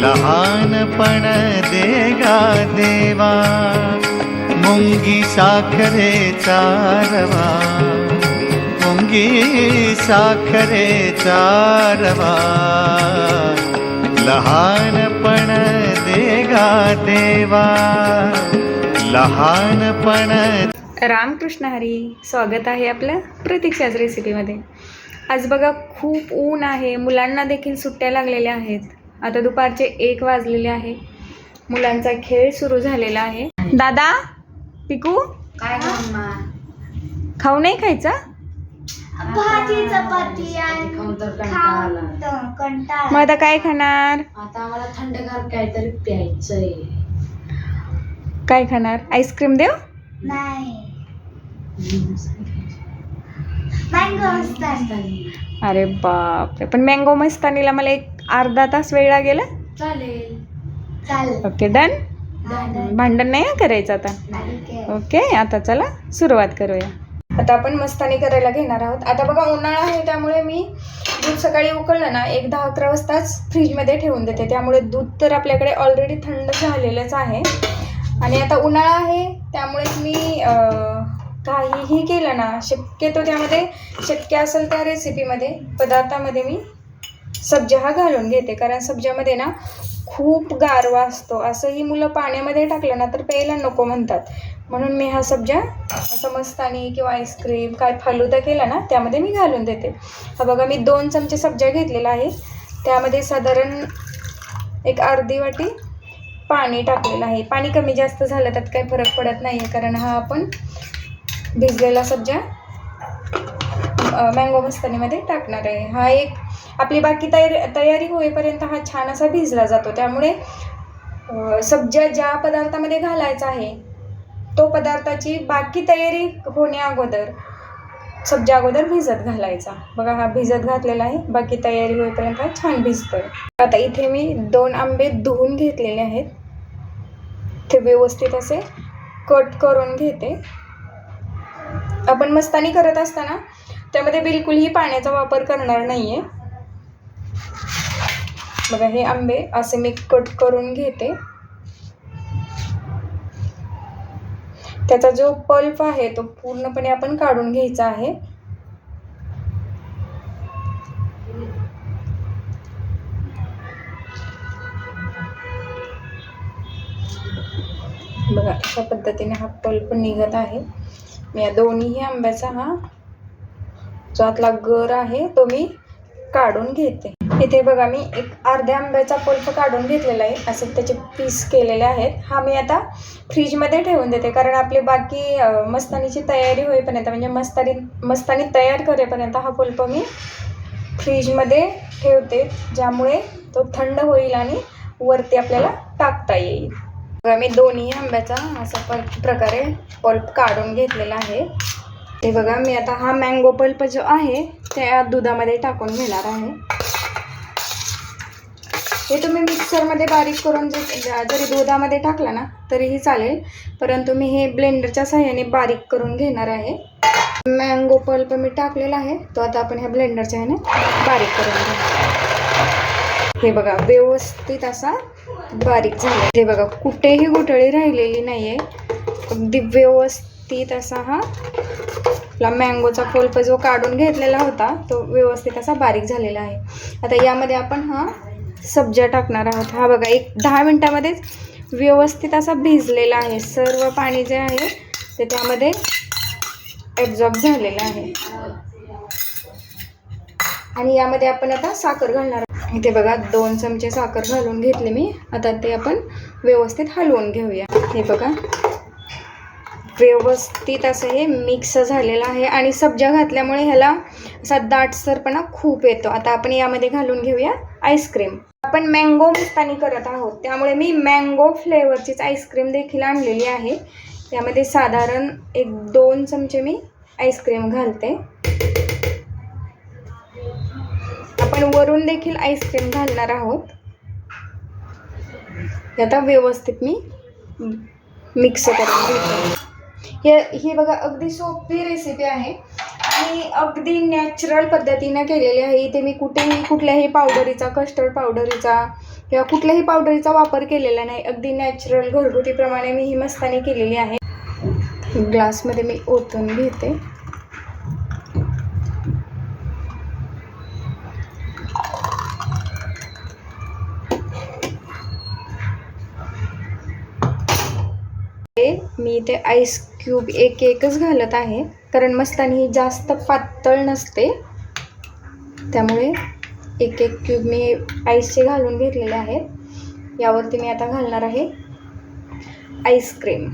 लहानपण देगा देवा मुंगी साखरेचा रवा मुंगी साखरेचा रवा. लहानपण देगा देवा लहानपण रामकृष्ण हरी स्वागत आहे आपलं प्रतीक्षाच रेसिपीमध्ये आज बघा खूप ऊन आहे. मुलांना देखील सुट्ट्या लागलेल्या आहेत. आता दुपारचे एक वाजलेले आहे. मुलांचा खेळ सुरू झालेला आहे. दादा पिकू? काय खाऊ नाही खायचा? भाजी चपाती मग आता काय खाणार? आता आम्हाला थंडगार काहीतरी प्यायचंय. काय खाणार? आईस्क्रीम देव? नाही. मँगो असतात अरे बापरे. पण मँगो मस्तानीला मला एक अर्धा तास वेळ लागेल? चालेल. चालेल. Okay done? भांडण नाही हं करायचं आता. ओके आता चला सुरुवात करूया. आता आपण मस्तानी करायला घेणार आहोत. आता बघा उन्हाळा आहे त्यामुळे मी दूध सकाळी उकळलं ना एक दहा अकरा वाजताच फ्रीजमध्ये ठेवून देते. त्यामुळे दूध तर आपल्याकडे ऑलरेडी थंड झालेलंच आहे. आणि आता उन्हाळा आहे त्यामुळे मी अं, काहीही केलं ना शक्यतो त्यामध्ये शक्य असेल त्या रेसिपीमध्ये पदार्थामध्ये मी सब्जा हा घालून घेते. कारण सब्जामध्ये ना खूप गारवा असतो. असंही मुलं पाण्यामध्ये टाकलं ना तर प्यायला नको म्हणतात. म्हणून मी हा सब्जा असं मस्तानी किंवा आईस्क्रीम काय फालुदा केला ना त्यामध्ये मी घालून देते. हा बघा मी दोन चमचे सब्जा घेतलेला आहे. त्यामध्ये साधारण एक अर्धी वाटी पाणी टाकलेलं आहे. पाणी कमी जास्त झालं त्यात काही फरक पडत नाही आहे कारण हा आपण भिजलेला सब्जा मँगो मस्तानीमध्ये टाकणार आहे. हा एक आपली बाकी तयारी तयारी होईपर्यंत हा छान असा भिजला जातो. त्यामुळे सब्ज्या सब्जा ज्या पदार्थामध्ये घालायचा आहे तो पदार्थाची बाकी तयारी होण्या अगोदर सब्जा अगोदर भिजत घालायचा. बघा हा भिजत घातलेला आहे. बाकी तयारी होईपर्यंत हा छान भिजतोय. आता इथे मी दोन आंबे धुवून घेतलेले आहेत. ते व्यवस्थित असे कट करून घेते. आपण मस्तानी करत असताना त्यामध्ये बिलकुलही पाण्याचा वापर करणार नाही आहे बघा हे आंबे असे मी कट करून घेते. त्याचा जो पल्प आहे तो पूर्णपणे आपण काढून घ्यायचा आहे. बघा अशा पद्धतीने हा पल्प निघत आहे. मी या दोन्ही आंब्याचा हा जो आतला गर आहे तो मी काढून घेते. इथे बघा मी एक अर्ध्या आंब्याचा पल्प काढून घेतलेला आहे. असे त्याचे पीस केलेले आहेत. हा मी आता फ्रीजमध्ये ठेवून देते. कारण आपली बाकी मस्तानीची तयारी होईपर्यंत म्हणजे मस्तानी मस्तानी तयार करेपर्यंत हा पल्प मी फ्रीजमध्ये ठेवते. ज्यामुळे तो थंड होईल आणि वरती आपल्याला टाकता येईल. बघा मी दोन्ही आंब्याचा असा प प्रकारे पल्प काढून घेतलेला आहे. ते बघा मी आता हा मँगो पल्प जो आहे त्या दुधामध्ये टाकून घेणार आहे. हे तुम्ही मिक्सरमध्ये बारीक करून जे जरी दुधामध्ये टाकला ना तरीही चालेल. परंतु मी हे ब्लेंडरच्या सहाय्याने बारीक करून घेणार आहे. मँगो पल्प मी टाकलेला आहे तो आता आपण ह्या ब्लेंडरच्या ह्याने बारीक करून घेऊ. हे बघा व्यवस्थित असा बारीक झाला. हे बघा कुठेही गुठळी राहिलेली नाही आहे अगदी व्यवस्थित असा हा आपला मँगोचा कोल्प जो काढून घेतलेला होता तो व्यवस्थित असा बारीक झालेला आहे. आता यामध्ये आपण हा सब्जा टाकणार आहोत. हा बघा एक दहा मिनटामध्येच व्यवस्थित असा भिजलेला आहे. सर्व पाणी जे आहे ते त्यामध्ये ॲब्झॉर्ब झालेलं आहे. आणि यामध्ये आपण आता साखर घालणार आहोत. इथे बघा दोन चमचे साखर घालून घेतले मी. आता ते आपण व्यवस्थित हलवून घेऊया. हे बघा. व्यवस्थित असं हे मिक्स झालेलं आहे. आणि सब्जा घातल्यामुळे ह्याला असा दाटसरपणा खूप येतो. आता आपण यामध्ये घालून घेऊया आईस्क्रीम. आपण मँगो मस्तानी करत आहोत. त्यामुळे मी मँगो फ्लेवरचीच आईस्क्रीम देखील आणलेली आहे. यामध्ये साधारण एक दोन चमचे मी आईस्क्रीम घालते. आपण वरून देखील आईस्क्रीम घालणार आहोत. आता व्यवस्थित मी मिक्स करून घेते. हे ही बघा अगदी सोपी रेसिपी आहे. आणि अगदी नॅचरल पद्धतीनं केलेली आहे. इथे मी कुठेही कुठल्याही पावडरीचा कस्टर्ड पावडरीचा किंवा कुठल्याही पावडरीचा वापर केलेला नाही. अगदी नॅचरल घरगुतीप्रमाणे मी ही मस्तानी केलेली आहे. ग्लासमध्ये मी ओतून घेते. मी इथे आईस क्यूब एक एकच घालत आहे. कारण मस्तानी ही जास्त पातळ नसते. त्यामुळे एक एक क्यूब मी आईसचे घालून घेतलेले आहेत. यावरती मी आता घालणार आहे आईस्क्रीम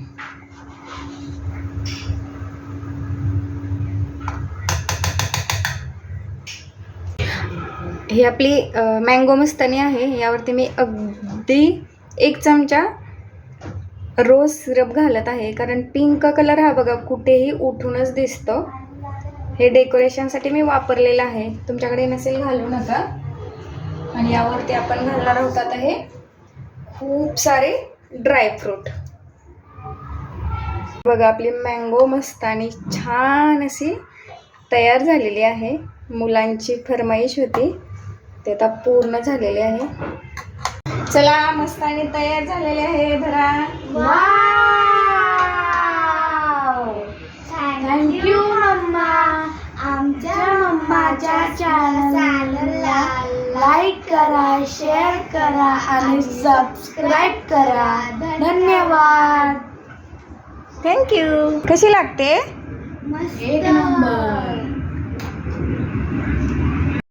ही आपली मँगो मस्तानी आहे. यावरती मी अगदी एक चमचा रोज सिरप घालत आहे. कारण पिंक कलर हा बघा कुठेही उठूनच दिसतो. हे डेकोरेशनसाठी मी वापरलेलं आहे. तुमच्याकडे नसेल घालू नका आणि यावरती आपण घालणार आहोत आता हे खूप सारे ड्रायफ्रूट बघा आपली मँगो मस्त आणि छान अशी तयार झालेली आहे. मुलांची फरमाईश होती. ते आता पूर्ण झालेले आहे. चला मस्तानी तयार झालेले आहे धरा. Thank you mumma. आमच्या मम्माच्या चॅनलला लाईक करा शेअर करा आणि सबस्क्राईब करा. धन्यवाद. थँक्यू कशी लागते? एक नंबर